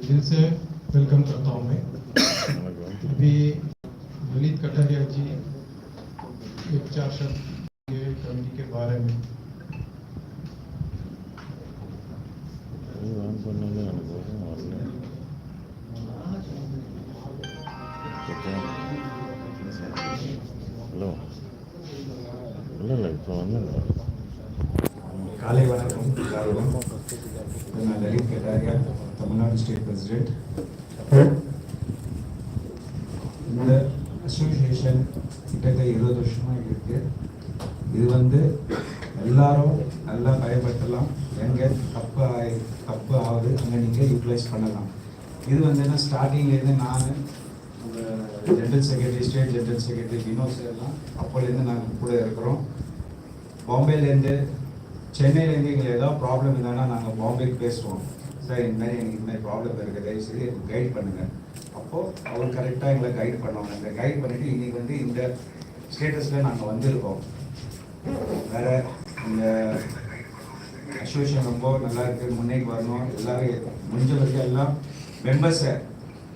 दिल से वेलकम करता हूँ मैं अभी ललित कटारिया जी एक चार शब्द ये कमेटी के बारे में ஹலோ இல்லை இல்லை இப்போ வந்து காலை வணக்கம் எல்லாருக்கும் நான் லலித் கட்டாரியா தமிழ்நாடு ஸ்டேட் பிரசிடென்ட் இந்த அசோசியேஷன் கிட்டத்தட்ட இருபது வருஷமா இருக்கு. இது வந்து எல்லாரும் நல்லா பயன்படுத்தலாம். எங்கே தப்பு ஆயி- தப்பு ஆகுது அங்கே நீங்கள் யூட்டிலைஸ் பண்ணலாம். இது வந்து என்ன ஸ்டார்டிங்லேருந்து நான் general secretary state general secretary Vinod சார்லாம் அப்போலேருந்து நாங்கள் கூட இருக்கிறோம். பாம்பேலேருந்து சென்னையிலேருந்து எங்களுக்கு ஏதாவது ப்ராப்ளம் இருந்தாங்கன்னா நாங்கள் பாம்பேக்கு பேசுவோம். சார் இந்த மாதிரி எனக்கு இந்த மாதிரி ப்ராப்ளம் இருக்குது தயவு செய்து கைட் பண்ணுங்கள் அப்போது அவர் கரெக்டாக எங்களை கைட் பண்ணுவாங்க. இந்த கைட் பண்ணிவிட்டு இன்றைக்கி வந்து இந்த ஸ்டேட்டஸில் நாங்கள் வந்திருக்கோம். வேறு இந்த அசோசியேஷன் ரொம்ப நல்லா இருக்குது முன்னேறி வரணும். எல்லோரும் முடிஞ்ச வரைக்கும் எல்லாம் மெம்பர்ஸை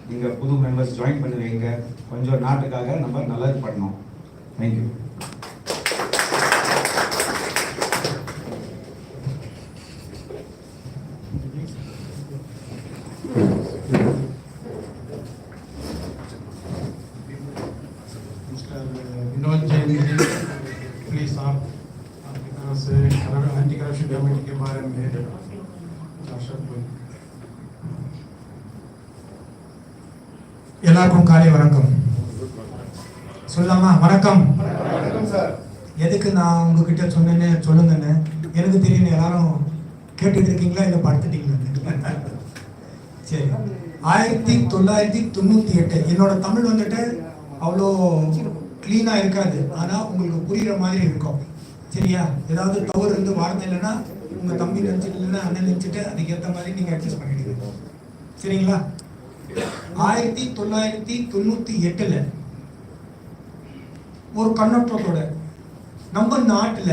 நீங்கள் புது மெம்பர்ஸ் ஜாயின் பண்ணுவீங்க கொஞ்சம் நாட்டுக்காக நம்ம நல்லது பண்ணோம் thank you Vinod Jain ji please आप आपकी तरफ से एंटी करप्शन कमेटी के बारे में चार शब्द बोलिए। எல்லாருக்கும் காலை வணக்கம் சொல்லலாமா வணக்கம் எதுக்கு நான் உங்ககிட்ட சொன்னேன்னு சொல்லுங்கன்னு எனக்கு தெரியும் எல்லாரும் கேட்டுட்டு இருக்கீங்களா இல்லை படுத்துட்டீங்களா சரி ஆயிரத்தி தொள்ளாயிரத்தி தொண்ணூத்தி எட்டு என்னோட தமிழ் வந்துட்டு அவ்வளோ க்ளீனா இருக்காது. ஆனா உங்களுக்கு புரிகிற மாதிரி இருக்கும். சரியா? ஏதாவது தவறு இருந்து வார்த்தை இல்லைன்னா உங்க தம்பி நினச்சிட்டு இல்லைன்னா அண்ணன் நினைச்சிட்டு அதுக்கேற்ற மாதிரி நீங்க அட்ஜஸ்ட் பண்ணிடுங்க. சரிங்களா? ஆயிரத்தி தொள்ளாயிரத்தி தொண்ணூத்தி எட்டுல ஒரு கண்ணோட்டத்தோட நம்ம நாட்டுல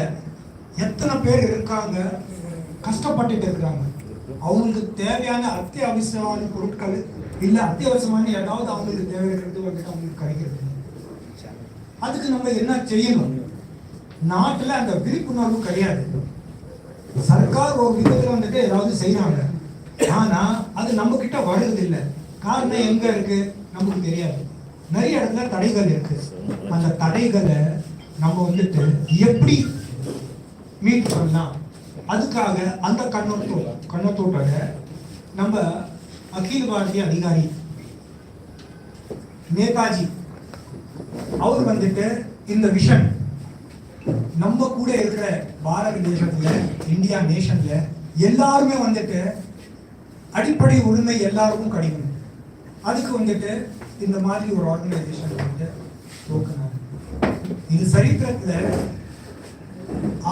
எத்தனை பேர் இருக்காங்க? கஷ்டப்பட்டுட்டு இருக்காங்க. அவங்களுக்கு தேவையான அத்தியாவசியமான பொருட்கள் இல்லை அத்தியாவசியமான ஏதாவது அவங்களுக்கு தேவை இருக்கிறது வந்துட்டு அவங்களுக்கு கிடைக்கிறது அதுக்கு நம்ம என்ன செய்யணும்? நாட்டில் அந்த விழிப்புணர்வு கிடையாது. சர்க்கார் ஒரு விதத்தில் வந்துட்டு ஏதாவது செய்யறாங்க ஆனா அது நம்ம கிட்ட வர்றது காரணம் எங்க இருக்கு? நமக்கு தெரியாது. நிறைய இடத்துல தடைகள் இருக்கு. அந்த தடைகளை நம்ம வந்துட்டு எப்படி மீட் பண்ணலாம்? அதுக்காக அந்த கண்ணோட்டோ கண்ணோட்டோட நம்ம அகில பாரதிய அதிகாரி நேதாஜி அவர் வந்துட்டு இந்த விஷன் நம்ம கூட இருக்கிற பாரத தேசத்துல இந்தியா நேஷன்ல எல்லாருமே வந்துட்டு அடிப்படை உரிமை எல்லாருக்கும் கிடைக்கணும். அதுக்கு வந்துட்டு இந்த மாதிரி ஒரு ஆர்கனைசேஷன் வந்துட்டு தோக்குனாங்க இது சரித்திரத்துல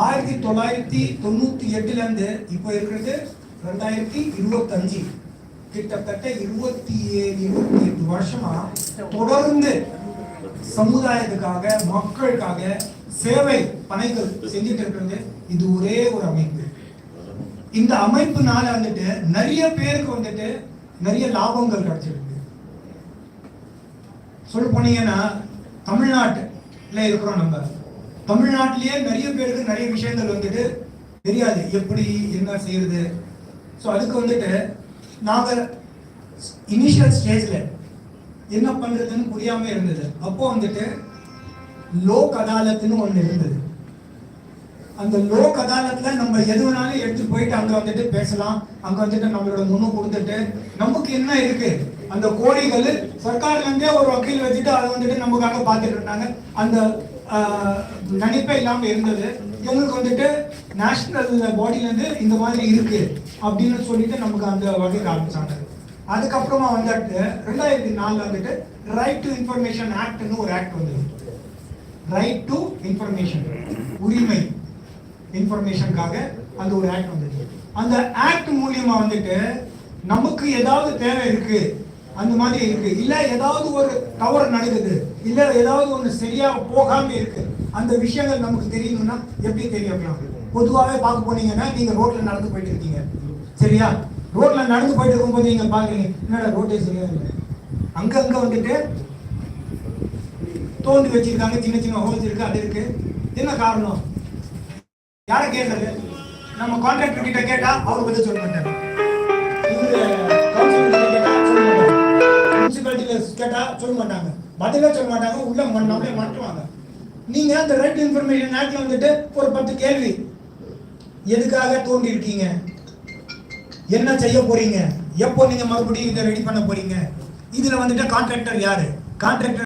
ஆயிரத்தி தொள்ளாயிரத்தி தொண்ணூத்தி எட்டுல இருந்து இப்போ இருக்கிறது ரெண்டாயிரத்தி இருபத்தஞ்சு. கிட்டத்தட்ட இருபத்தி ஏழு இருபத்தி எட்டு வருஷமா தொடர்ந்து சமுதாயத்துக்காக மக்களுக்காக சேவை பணிகள் செஞ்சுட்டு இருக்கிறது. இது ஒரே ஒரு அமைப்பு. இந்த அமைப்புனால வந்துட்டு நிறைய பேருக்கு வந்துட்டு நிறைய லாபங்கள் கிடைச்சிருக்கு. சொல்ல போனீங்கன்னா தமிழ்நாட்டுல இருக்கிறோம் நம்ம. தமிழ்நாட்டிலேயே நிறைய பேருக்கு நிறைய விஷயங்கள் வந்துட்டு தெரியாது. எப்படி என்ன செய்யறது? ஸோ அதுக்கு வந்துட்டு நாங்கள் இனிஷியல் ஸ்டேஜ்ல என்ன பண்றதுன்னு புரியாம இருந்தது. அப்போ வந்துட்டு லோக் அதாலத்துன்னு ஒன்று இருந்தது. அந்த லோக் அதாலத்தில் நம்ம எது வேணாலும் எடுத்துட்டு போயிட்டு அங்கே வந்துட்டு பேசலாம். அங்கே வந்துட்டு நம்மளோட முன்னு கொடுத்துட்டு நமக்கு என்ன இருக்கு? அந்த கோரிகள் சர்க்கார்லேருந்தே ஒரு வக்கீல் வச்சுட்டு அதை வந்துட்டு நமக்காக பார்த்துட்டு இருந்தாங்க. அந்த நினைப்பே இல்லாமல் இருந்தது. எங்களுக்கு வந்துட்டு நேஷனல் பாடியிலேருந்து இந்த மாதிரி இருக்கு அப்படின்னு சொல்லிட்டு நமக்கு அந்த வகை ஆரம்பிச்சாங்க. அதுக்கப்புறமா வந்துட்டு ரெண்டாயிரத்தி நாலுல வந்துட்டு ரைட் டு இன்ஃபர்மேஷன் ஆக்ட்னு ஒரு ஆக்ட் வந்தது. ரைட் டு இன்ஃபர்மேஷன் உரிமை இன்ஃபர்மேஷனுக்காக அந்த ஒரு ஆக்ட் வந்தது. அந்த ஆக்ட் மூலியமா வந்துட்டு நமக்கு ஏதாவது தேவை இருக்கு அந்த மாதிரி இருக்கு. இல்ல ஏதாவது ஒரு தவறு நடக்குது இல்ல ஏதாவது ஒண்ணு சரியா போகாம இருக்கு. அந்த விஷயங்கள் நமக்கு தெரியணும்னா எப்படி தெரிய பொதுவாகவே பார்க்க போனீங்கன்னா நீங்க ரோட்ல நடந்து போயிட்டு இருக்கீங்க. சரியா? ரோட்ல நடந்து போயிட்டு இருக்கும்போது நீங்க பாக்குறீங்க என்னடா ரோட்டே சரியா இல்லை. அங்க அங்க வந்துட்டு தோண்டி வச்சிருக்காங்க சின்ன சின்ன ஹோல்ஸ் இருக்கு அது இருக்கு. என்ன காரணம்? யார கேட்கறது நம்ம கான்ட்ராக்டர் கிட்ட கேட்டா அவர் பதில் சொல்ல மாட்டாரு. இவரு கேட்டா சொல்ல மாட்டாங்க முனிசிபாலிட்டியில கேட்டா சொல்ல மாட்டாங்க. பதிலே சொல்ல மாட்டாங்க உள்ள ம- நம்மளே மாட்டுவாங்க நீங்க அந்த ரைட் இன்ஃபர்மேஷன் ஆக்ட்ல வந்துட்டு ஒரு பத்து கேள்வி. எதுக்காக தோண்டி இருக்கீங்க? என்ன செய்ய போறீங்க? எப்போ நீங்க மறுபடியும் இதை ரெடி பண்ண போறீங்க? இதுல வந்துட்டு கான்ட்ராக்டர் யாரு? கான்ட்ராக்டர்